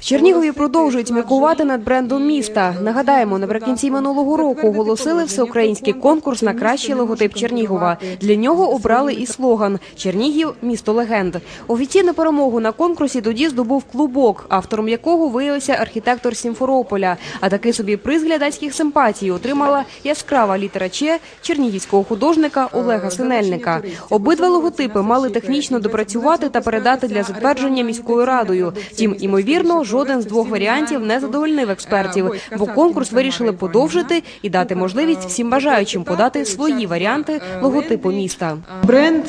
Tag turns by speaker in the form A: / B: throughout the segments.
A: Чернігові продовжують міркувати над брендом міста. Нагадаємо, наприкінці минулого року оголосили всеукраїнський конкурс на кращий логотип Чернігова. Для нього обрали і слоган Чернігів місто легенд. Офіційну перемогу на конкурсі тоді здобув клубок, автором якого виявився архітектор Сімферополя. А такий собі приз глядацьких симпатій отримала яскрава літера Ч чернігівського художника Олега Синельника. Обидва логотипи мали технічно допрацювати та передати для затвердження міською радою. Втім, імовірно, жоден з двох варіантів не задовольнив експертів, бо конкурс вирішили подовжити і дати можливість всім бажаючим подати свої варіанти логотипу міста.
B: Бренд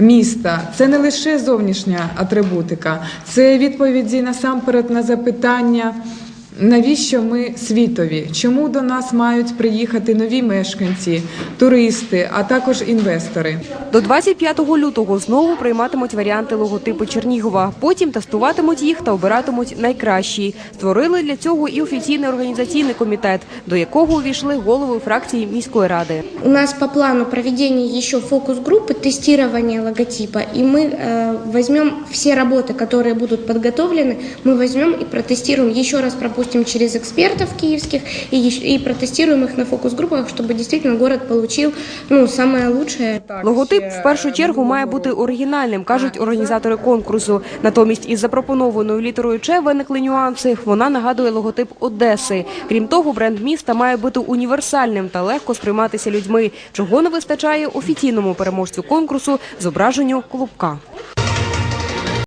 B: міста це не лише зовнішня атрибутика, це відповіді насамперед на запитання. Навіщо ми світові? Чому до нас мають приїхати нові мешканці, туристи, а також інвестори?
A: До 25 лютого знову прийматимуть варіанти логотипу Чернігова. Потім тестуватимуть їх та обиратимуть найкращі. Створили для цього і офіційний організаційний комітет, до якого увійшли голови фракції міської ради.
C: У нас по плану проведения еще фокус-группы, тестирования логотипа, и мы э, возьмем все работы, которые будут подготовлены, мы возьмем и протестируем, еще раз пропустим через экспертов киевских и, ещё- и протестируем их на фокус-группах, чтобы действительно город получил ну, самое лучшее.
A: Логотип в першу чергу має бути оригінальним, кажуть організатори конкурсу. Натомість із запропонованою літерою Ч виникли нюанси. Вона нагадує логотип Одеси. Крім того, бренд міста має бути універсальним та легко сприйматися людьми, чого не вистачає офіційному переможцю конкурсу зображенню клубка.